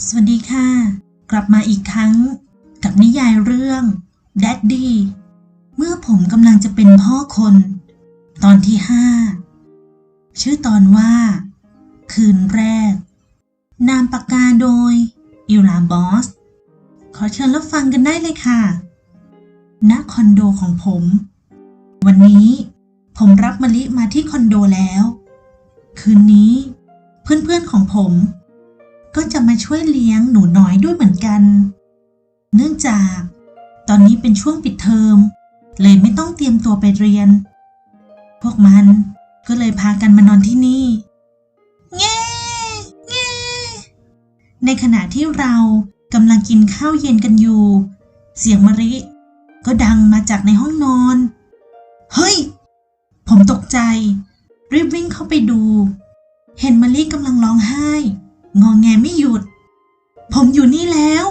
สวัสดีค่ะ กลับมาอีกครั้งกับนิยายเรื่อง Daddy เมื่อผมกำลังจะเป็นพ่อคน ตอนที่5ชื่อตอนว่า คืนแรก นามปากกาโดยอิลาบอส ขอเชิญรับฟังกันได้เลยค่ะณคอนโดของผม วันนี้ผมรับมะลิมาที่คอนโดแล้ว คืนนี้ เพื่อนๆของผม ก็จะมาช่วยเลี้ยงหนูน้อยด้วยเหมือนกัน เนื่องจาก ตอนนี้เป็นช่วงปิดเทอม เลยไม่ต้องเตรียมตัวไปเรียน พวกมันก็เลยพากันมานอนที่นี่เง่เง่ในขณะที่เรากำลังกินข้าวเย็นกันอยู่ เสียงมะริก็ดังมาจากในห้องนอน เฮ้ย ผมตกใจ รีบวิ่งเข้าไปดู เห็นมะลิกำลังร้องไห้ งองแงไม่หยุด ผมอยู่นี่แล้ว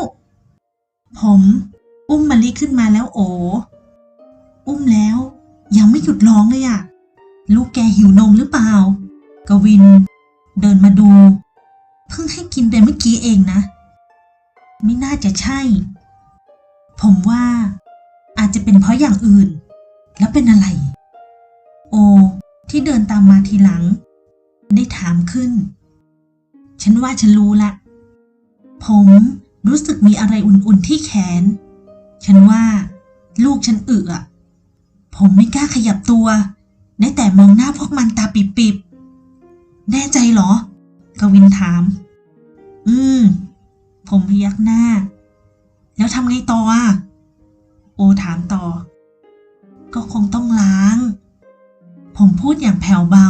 ผม อุ้มมะลิขึ้นมาแล้วโออุ้มแล้ว ยังไม่หยุดร้องเลยอะลูกแกหิวนมหรือเปล่า กวิน เดินมาดู เพิ่งให้กินไปเมื่อกี้เองนะ ไม่น่าจะใช่ ผมว่า อาจจะเป็นเพราะอย่างอื่น แล้วเป็นอะไร โอ ที่เดินตามมาทีหลัง ได้ถามขึ้น ฉันว่าฉันรู้ละ ผมรู้สึกมีอะไรอุ่นๆที่แขน ฉันว่าลูกฉันอึอะผมไม่กล้าขยับตัว ได้แต่มองหน้าพวกมันตาปิบๆ แน่ใจเหรอ กวินถาม อืม ผมพยักหน้า แล้วทำไงต่ออะ โอถามต่อ ก็คงต้องล้าง ผมพูดอย่างแผ่วเบา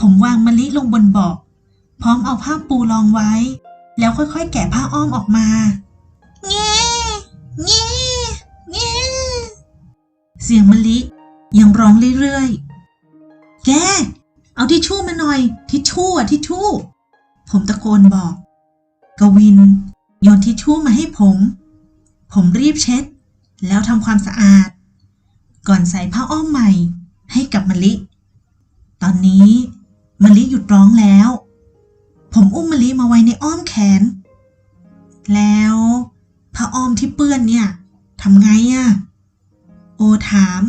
ผมวางมะลิลงบนเบาะ พร้อมเอาผ้าปูรองไว้ แล้วค่อยๆ แกะผ้าอ้อมออกมาเงี้เงี้เงี้เสียงมะลิยังร้องเรื่อยๆ แก เอาทิชชู่มาหน่อย ทิชชู่อะทิชชู่ ผมตะโกนบอก กวิน โยนทิชชู่มาให้ผม ผมรีบเช็ด แล้วทำความสะอาด ก่อนใส่ผ้าอ้อมใหม่ให้กับมะลิ ตอนนี้มะลิหยุดร้องแล้ว ผมอุ้มมะลิมาไว้ในอ้อมแขน แล้วผ้าอ้อมที่เปื้อนเนี่ยทำไงอะโอถาม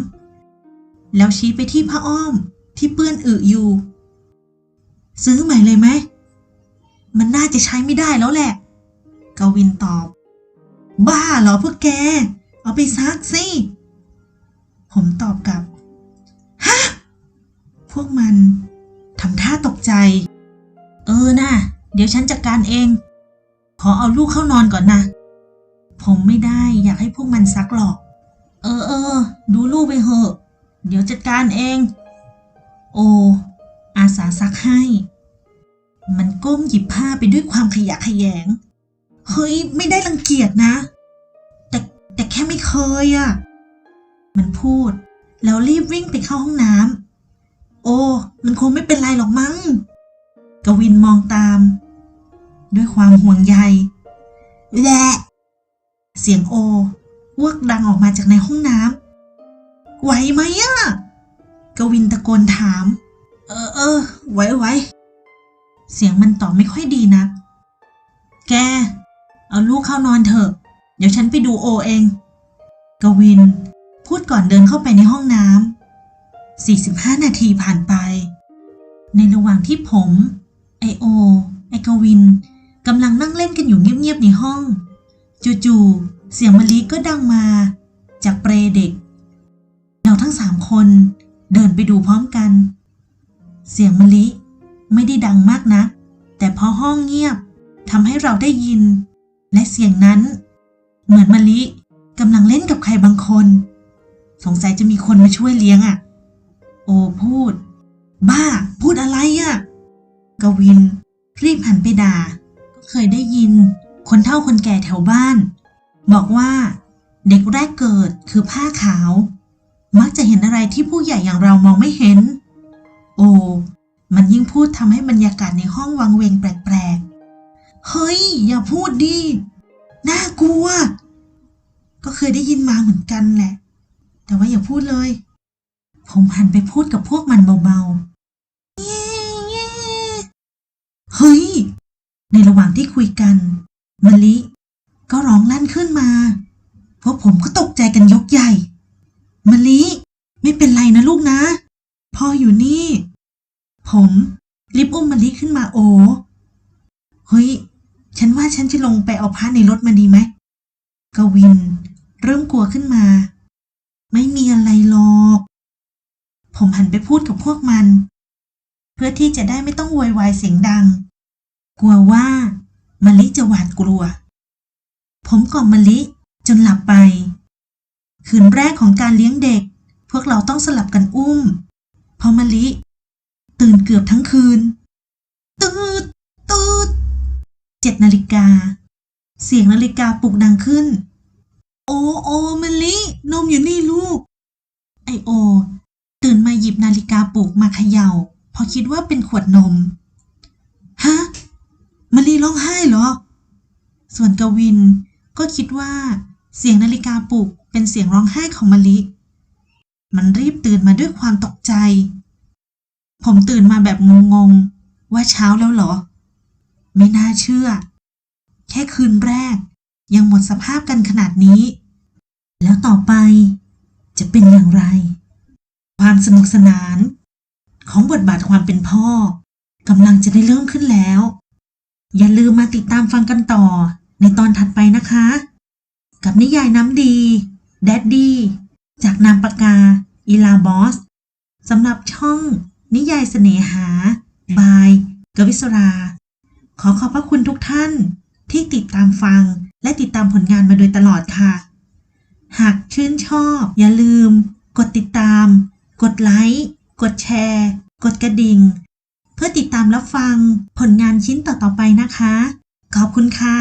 แล้วชี้ไปที่ผ้าอ้อมที่เปื้อนอึอยู่ ซื้อใหม่เลยไหม มันน่าจะใช้ไม่ได้แล้วแหละ กวินตอบ บ้าเหรอพวกแก เอาไปซักสิ ผมตอบกลับ ดี๋ยวฉันจัดการเอง ขอเอาลูกเข้านอนก่อนนะ ผมไม่ได้อยากให้พวกมันซักหรอก เออเออ ดูลูกไปเหอะ เดี๋ยวจัดการเอง โอ อาสาซักให้ มันก้มหยิบผ้าไปด้วยความขยะแขยง เฮ้ย ไม่ได้รังเกียจนะ แต่แต่แค่ไม่เคยอะ่ะ มันพูด แล้วรีบวิ่งไปเข้าห้องน้ำโอ้ มันคงไม่เป็นไรหรอกมั้ง กวินมองตาม ด้วยความห่วงใยแหละเสียงโออวกดังออกมาจากในห้องน้ำไหวไหมอะกวินตะโกนถาม เออเออไหวไหวเสียงมันตอบไม่ค่อยดีนะแก เอาลูกเข้านอนเถอะ เดี๋ยวฉันไปดูโอเอง กวิน พูดก่อนเดินเข้าไปในห้องน้ำ45 นาทีผ่านไป ในระหว่างที่ผม ไอโอ ไอกวิน กำลังนั่งเล่นกันอยู่เงียบๆในห้อง จู่ๆเสียงมะลิก็ดังมา จากเปรเด็ก เราทั้งสามคนเดินไปดูพร้อมกัน เสียงมะลิไม่ได้ดังมากนะแต่พอห้องเงียบทำให้เราได้ยิน และเสียงนั้น เหมือนมะลิกำลังเล่นกับใครบางคน สงสัยจะมีคนมาช่วยเลี้ยงอะ่ะ โอพูด บ้า พูดอะไรอะ่ะ กวิน รีบหันไปด่า เคยได้ยิน คนเฒ่าคนแก่แถวบ้าน บอกว่าเด็กแรกเกิดคือผ้าขาว มักจะเห็นอะไรที่ผู้ใหญ่อย่างเรามองไม่เห็น โอ้มันยิ่งพูดทำให้บรรยากาศในห้องวังเวงแปลกๆ เฮ้ย อย่าพูดดิ น่ากลัว ก็เคยได้ยินมาเหมือนกันแหละ แต่ว่าอย่าพูดเลย ผมหันไปพูดกับพวกมันเบาๆเย้เย้เฮ้ย ในระหว่างที่คุยกันมะลิ ก็ร้องลั่นขึ้นมา พวกผมก็ตกใจกันยกใหญ่มะลิ ไม่เป็นไรนะลูกนะ พ่ออยู่นี่ ผมรีบอุ้มมะลิขึ้นมาโอเฮ้ย ฉันว่าฉันจะลงไปเอาผ้าในรถมาดีไหมกวิน เริ่มกลัวขึ้นมา ไม่มีอะไรหรอก ผมหันไปพูดกับพวกมัน เพื่อที่จะได้ไม่ต้องโวยวายเสียงดัง กลัวว่ามะลิจะหวาดกลัว ผมกอมมะลิจนหลับไป คืนแรกของการเลี้ยงเด็ก พวกเราต้องสลับกันอุ้ม พอมะลิ ตื่นเกือบทั้งคืน ตืดตืดเจ็ดนาฬิกา เสียงนาฬิกาปลุกดังขึ้น โอโอมะลิ นมอยู่นี่ลูก ไอโอ ตื่นมาหยิบนาฬิกาปลุกมาเขยา่าพราะคิดว่าเป็นขวดนม ฮะ มะลิร้องไห้เหรอ ส่วนกวินก็คิดว่าเสียงนาฬิกาปลุกเป็นเสียงร้องไห้ของมะลิ มันรีบตื่นมาด้วยความตกใจ ผมตื่นมาแบบงงๆ ว่าเช้าแล้วเหรอ ไม่น่าเชื่อ แค่คืนแรกยังหมดสภาพกันขนาดนี้ แล้วต่อไปจะเป็นอย่างไร ความสนุกสนาน ของบทบาทความเป็นพ่อกำลังจะได้เริ่มขึ้นแล้ว อย่าลืมมาติดตามฟังกันต่อ ในตอนถัดไปนะคะ กับนิยายน้ำดี แดดดี้ จากนามปากกา อีลาบอสสำหรับช่อง นิยายเสน่หา บาย กวิศรา ขอขอบพระคุณทุกท่าน ที่ติดตามฟังและติดตามผลงานมาโดยตลอดค่ะ หากชื่นชอบ อย่าลืม กดติดตาม กดไลค์ กดแชร์ กดกระดิ่ง เพื่อติดตามรับฟังผลงานชิ้นต่อๆไปนะคะ ขอบคุณค่ะ